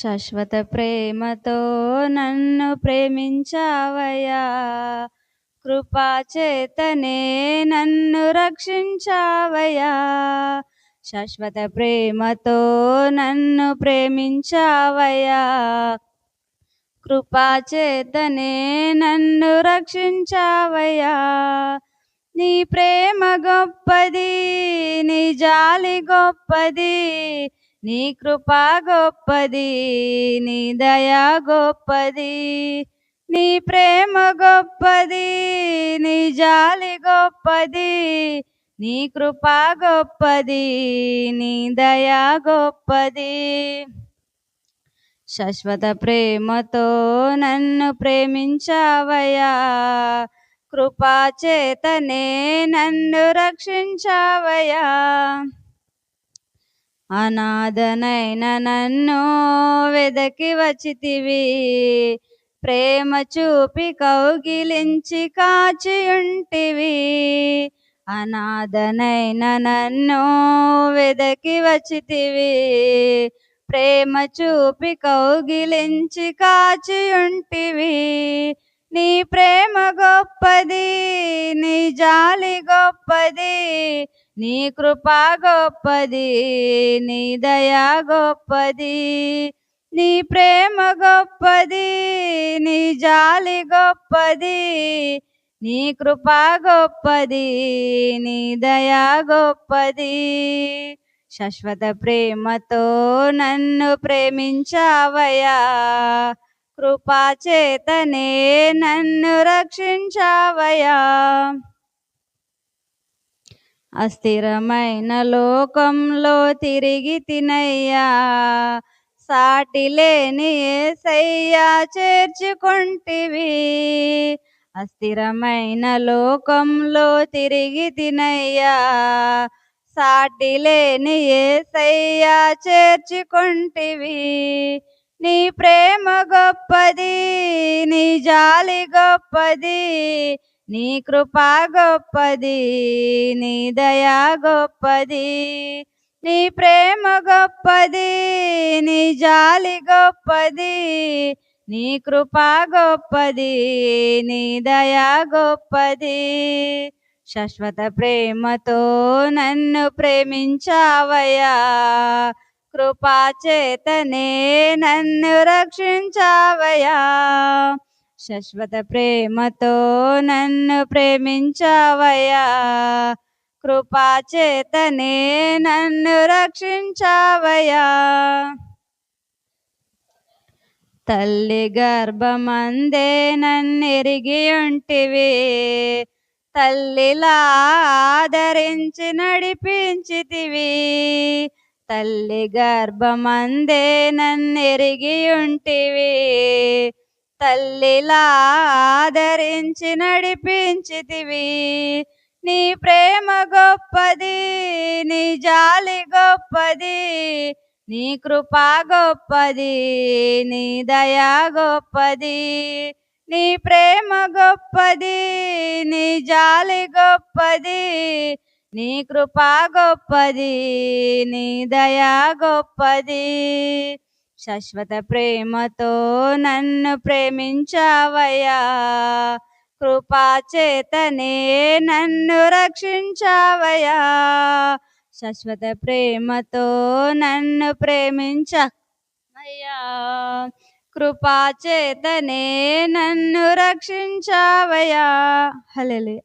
శాశ్వత ప్రేమతో నన్ను ప్రేమించావయ్యా. కృపాచేతనే నన్ను రక్షించావయ్యా. శాశ్వత ప్రేమతో నన్ను ప్రేమించావయ్యా. కృపాచేతనే నన్ను రక్షించావయ్యా. నీ ప్రేమ గొప్పది నీ జాలి గొప్పది నీ కృప గొప్పది నీ దయా గొప్పది నీ ప్రేమ గొప్పది నీ జాలి గొప్పది నీ కృప గొప్పది నీ దయా గొప్పది. శాశ్వత ప్రేమతో నన్ను ప్రేమించావయ్యా కృపా చేతనే నన్ను రక్షించావయ్యా. అనాథనైన నన్ను వెదకి వచ్చితివి. ప్రేమ చూపి కౌగిలించి కాచియుంటివి. అనాథనైన నన్ను వెదకి వచ్చితివి. ప్రేమ చూపి కౌగిలించి కాచియుంటివి. నీ ప్రేమ గొప్పది నీ జాలి గొప్పది. నీ కృపా గొప్పది నీ దయా గొప్పది నీ ప్రేమ గొప్పది నీ జాలి గొప్పది నీ కృపా గొప్పది నీ దయా గొప్పది. శాశ్వత ప్రేమతో నన్ను ప్రేమించావయా కృపా చేతనే నన్ను రక్షించావయా అస్థిరమైన లోకంలో తిరిగి తినయ్యా. సాటి లేని ఏసయ్యా చేర్చుకుంటివి. అస్థిరమైన లోకంలో తిరిగి తినయ్యా. సాటి లేని ఏసయ్యా చేర్చుకుంటివి. నీ ప్రేమ గొప్పది నీ జాలి గొప్పది. నీ కృపా గొప్పది నీ దయా గొప్పది నీ ప్రేమ గొప్పది నీ జాలి గొప్పది నీ కృపా గొప్పది నీ దయా గొప్పది. శాశ్వత ప్రేమతో నన్ను ప్రేమించావయ్యా. కృపా చేతనే నన్ను రక్షించావయ్యా. శాశ్వత ప్రేమతో నన్ను ప్రేమించావయ్యా. కృపా చేతనే నన్ను రక్షించావయ్యా. తల్లి గర్భమందే నన్నెరిగి ఉంటివి. తల్లిలా ఆదరించి నడిపించితివి. తల్లి గర్భమందే నన్నెరిగి ఉంటివి. తల్లిలా ఆదరించి నడిపించితివి. నీ ప్రేమ గొప్పది నీ జాలి గొప్పది నీ కృపా గొప్పది నీ దయా గొప్పది. నీ ప్రేమ గొప్పది నీ జాలి గొప్పది నీ కృపా గొప్పది నీ దయా గొప్పది. శాశ్వత ప్రేమతో నన్ను ప్రేమించావయ్యా. కృపాచేతనే నన్ను రక్షించావయ్యా. శాశ్వత ప్రేమతో నన్ను ప్రేమించయ్యా. కృపాచేతనే నన్ను రక్షించావయ్యా. హలే